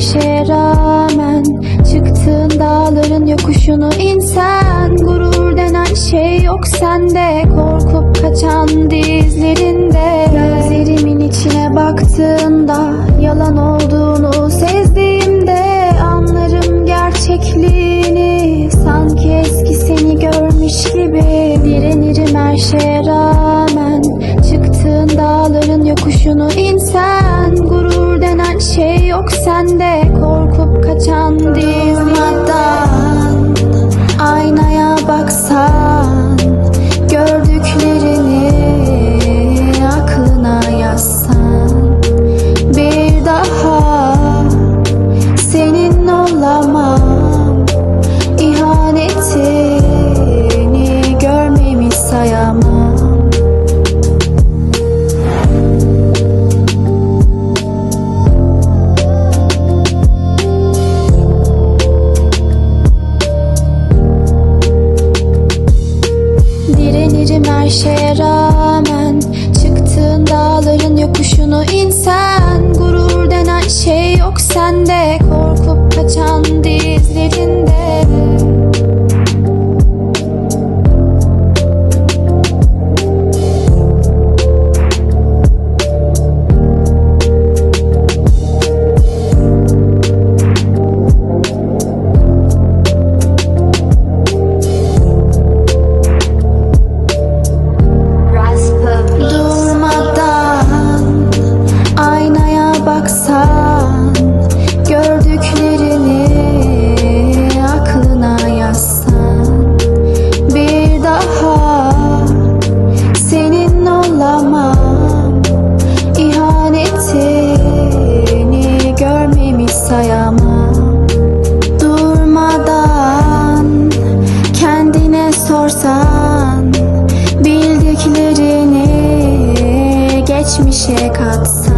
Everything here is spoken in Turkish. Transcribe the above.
her rağmen çıktığın dağların yokuşunu insen. Gurur denen şey yok sende. Korkup kaçan dizlerinde gözlerimin içine baktığında yalan olduğunu sezdiğimde anlarım gerçekliğini. Sanki eski seni görmüş gibi direnirim her şeye rağmen. Çıktığın dağların yokuşunu insen şey yok sende. Korkup kaçan dizlerden aynaya baksan Direnirim her şeye rağmen. Çıktığın dağların yokuşunu insen Gurur denen şey yok sende. Korkup kaçan dizlerinde geçmişe katsan